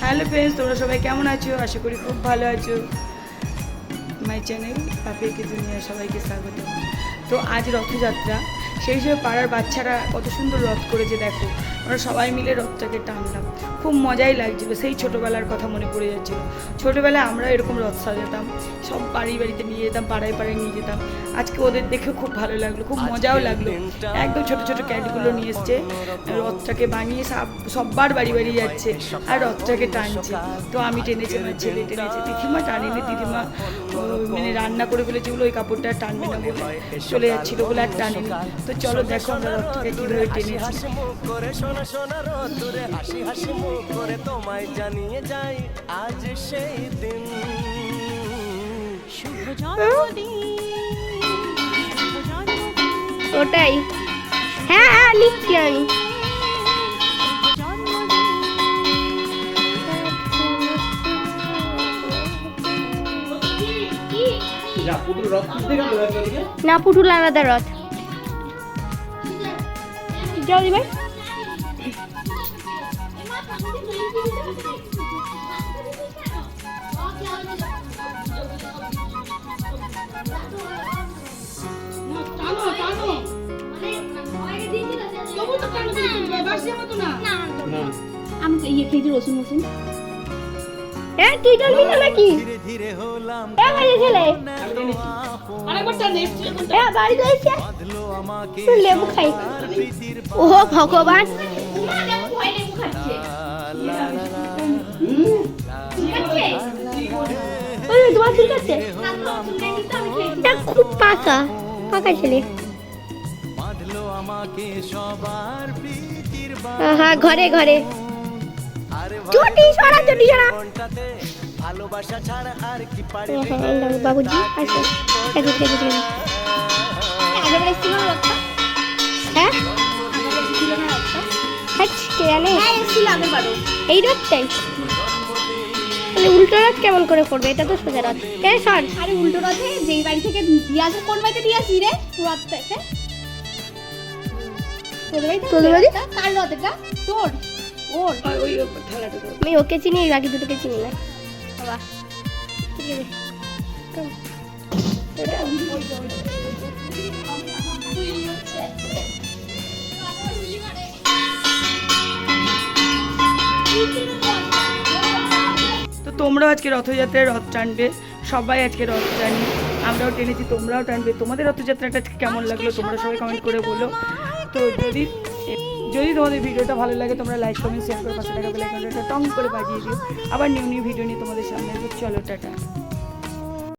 Hello friends তোমরা সবাই কেমন আছো? আশা করি খুব ভালো আছো। মাই চ্যানেল পাপিকে দুনিয়া সবাইকে স্বাগত। তো আজ রথযাত্রা, সেই হিসেবে পাড়ার বাচ্চারা কত সুন্দর রথ করেছে, দেখো। আমরা সবাই মিলে রথটাকে টানলাম। খুব মজাই লাগছিল সেই ছোটোবেলার কথা মনে পড়ে যাচ্ছিল। ছোটোবেলায় আমরা এরকম রথ সাজাতাম সব বাড়ি বাড়িতে নিয়ে যেতাম পাড়ায় পাড়ায় নিয়ে যেতাম। আজকে ওদের দেখে খুব ভালো লাগল খুব মজাও লাগল। একদম ছোট ছোট ক্যাটগুলো নিয়ে এসছে রথটাকে বানিয়ে সব সব্বার বাড়ি বাড়ি যাচ্ছে আর রথটাকে টানছে। তো আমি টেনেছি আমার ছেলে টেনেছে। দিদিমা টানেনি দিদিমা মানে রান্না করে ফেলেছে বলে ওই কাপড়টা টানবে না বলে চলে যাচ্ছিল বলে আর টানেনি। তো চলো দেখো আমরা রথটাকে কীভাবে টেনেছি। সোনা সোনা রোদ্দুরে হাসি হাসি মুখ করে তোমায় জানিয়ে যাই আজ সেই দিন। শুভ ওটাই। হ্যাঁ হ্যাঁ লিখছি আমি। শুভ না পুটুল আলাদা রথ। যাও দিবে আমি ইয়ে খেয়েছি রসুন রসুন হ্যাঁ তুই টানবি না নাকি এ বাড়ি ছেলে এ বাড়ি যাইছে লেবু খাই ও ভগবান তোমার চুল কাটছে এটা খুব পাকা পাকা ছেলে হ্যাঁ ঘরে ঘরে হ্যাঁ হ্যাঁ বাবুজি হ্যাঁ হ্যাঁ কে হ্যাঁ আগেরবারও। এই রথটাই তাহলে উল্টো রথ কেমন করে করবে? এটা তো সোজা রথ এ সর আরে উল্টো রথে যেই বাড়ি থেকে দিয়ে আসে কোন বাড়িতে দিয়ে আসি রে তোদের বাড়ি? কার রথ এটা? তোর ওর। আমি ওকে চিনি এই বাকি দুটোকে চিনি না। বাবা। ঠিক আছে। তোমরাও আজকে রথযাত্রায় রথ টানবে, সবাই আজকে রথ টানি আমরাও টেনেছি, তোমরাও টানবে। তোমাদের রথযাত্রাটা আজকে কেমন লাগল তোমরা সবাই কমেন্ট করে বলো। তো যদি যদি তোমাদের ভিডিওটা ভালো লাগে, তোমরা লাইক কমেন্ট শেয়ার করে পাশে টাকা বেলাইকনটা টং করে বাজিয়ে দিও। আবার নিউ নিউ ভিডিও নিয়ে তোমাদের সামনে। চলো, টাটা।